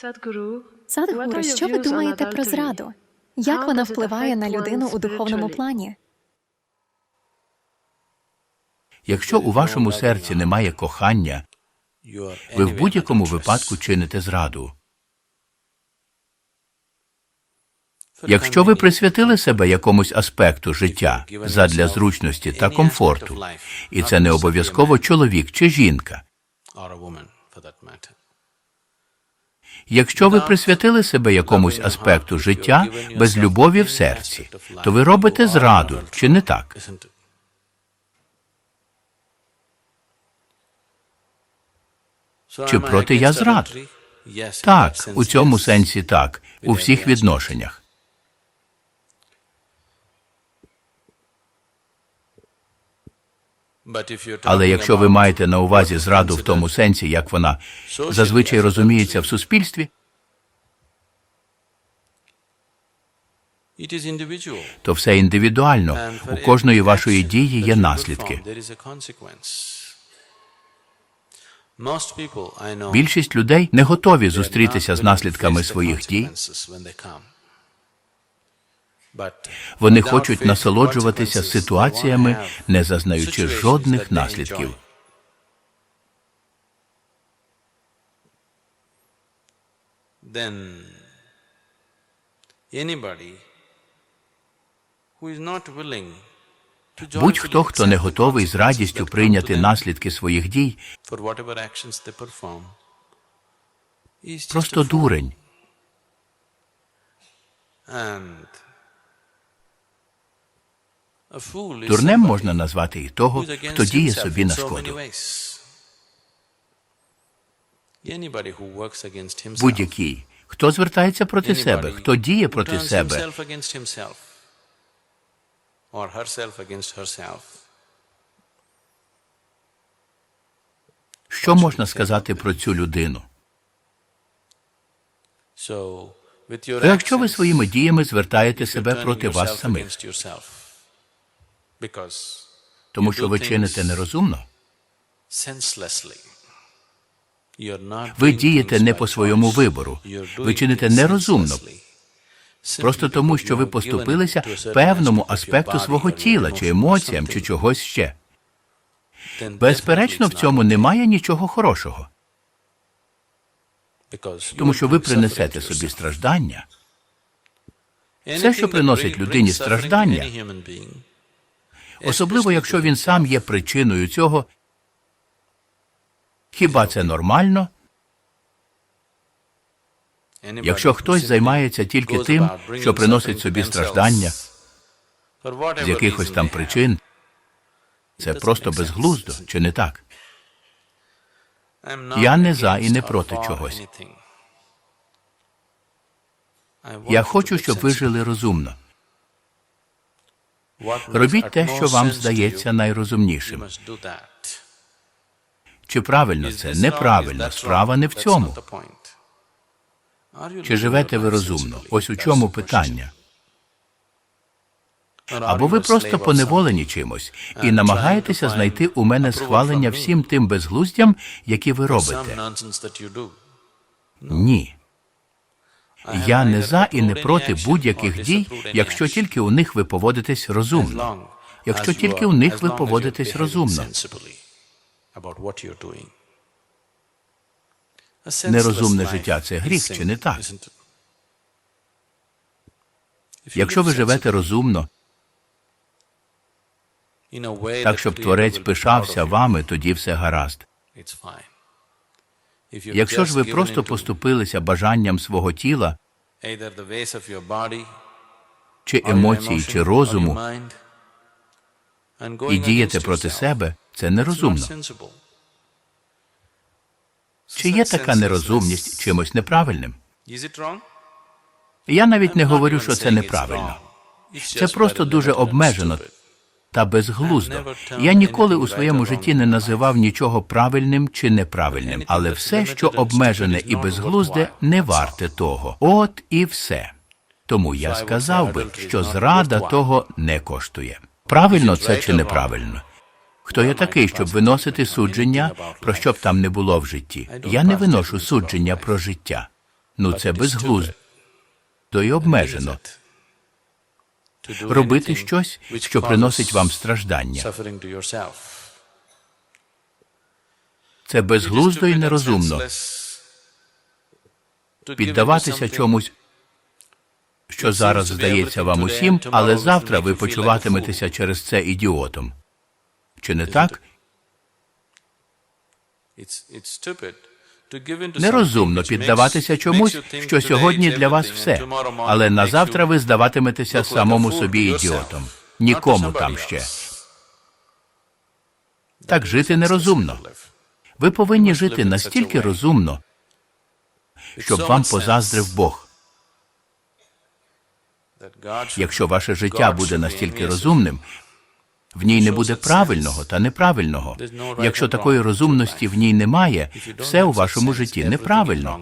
Садхгуру, що ви думаєте про зраду? Як вона впливає на людину у духовному плані? Якщо у вашому серці немає кохання, ви в будь-якому випадку чините зраду. Якщо ви присвятили себе якомусь аспекту життя задля зручності та комфорту, і це не обов'язково чоловік чи жінка. Якщо ви присвятили себе якомусь аспекту життя без любові в серці, то ви робите зраду, чи не так? Чи проти я зрад? Так, у цьому сенсі так, у всіх відношеннях. Але якщо ви маєте на увазі зраду в тому сенсі, як вона зазвичай розуміється в суспільстві, то все індивідуально. У кожної вашої дії є наслідки. Більшість людей не готові зустрітися з наслідками своїх дій. Вони хочуть насолоджуватися ситуаціями, не зазнаючи жодних наслідків. Then anybody who is not willing Будь-хто, хто не готовий з радістю прийняти наслідки своїх дій, просто дурень. Дурнем можна назвати і того, хто діє собі на шкоду. Будь-який, хто звертається проти себе, хто діє проти себе, що можна сказати про цю людину? То якщо ви своїми діями звертаєте себе проти вас самих, тому що ви чините нерозумно, ви дієте не по своєму вибору, ви чините нерозумно, просто тому, що ви поступилися певному аспекту свого тіла, чи емоціям, чи чогось ще. Безперечно, в цьому немає нічого хорошого, тому що ви принесете собі страждання. Все, що приносить людині страждання, Особливо, якщо він сам є причиною цього. Хіба це нормально? Якщо хтось займається тільки тим, що приносить собі страждання з якихось там причин, це просто безглуздо, чи не так? Я не за і не проти чогось. Я хочу, щоб ви жили розумно. Робіть те, що вам здається найрозумнішим. Чи правильно це? Неправильно. Справа не в цьому. Чи живете ви розумно? Ось у чому питання. Або ви просто поневолені чимось і намагаєтеся знайти у мене схвалення всім тим безглуздям, які ви робите. Ні. Я не за і не проти будь-яких дій, якщо тільки у них ви поводитесь розумно. Якщо тільки у них ви поводитесь розумно. Нерозумне життя це гріх, чи не так? Якщо ви живете розумно, так щоб Творець пишався вами, тоді все гаразд. Якщо ж ви просто поступилися бажанням свого тіла, чи емоцій, чи розуму, і дієте проти себе, це нерозумно. Чи є така нерозумність чимось неправильним? Я навіть не говорю, що це неправильно. Це просто дуже обмежено. Та безглуздо. Я ніколи у своєму житті не називав нічого правильним чи неправильним, але все, що обмежене і безглузде, не варте того. От і все. Тому я сказав би, що зрада того не коштує. Правильно це чи неправильно? Хто я такий, щоб виносити судження, про що б там не було в житті? Я не виношу судження про життя. Ну, це безглуздо і обмежено. Робити щось, що приносить вам страждання. Це безглуздо і нерозумно. Піддаватися чомусь, що зараз здається вам усім, але завтра ви почуватиметеся через це ідіотом. Чи не так? Нерозумно піддаватися чомусь, що сьогодні для вас все, але на завтра ви здаватиметеся самому собі ідіотом. Нікому там ще. Так жити нерозумно. Ви повинні жити настільки розумно, щоб вам позаздрив Бог. Якщо ваше життя буде настільки розумним, в ній не буде правильного та неправильного. Якщо такої розумності в ній немає, все у вашому житті неправильно.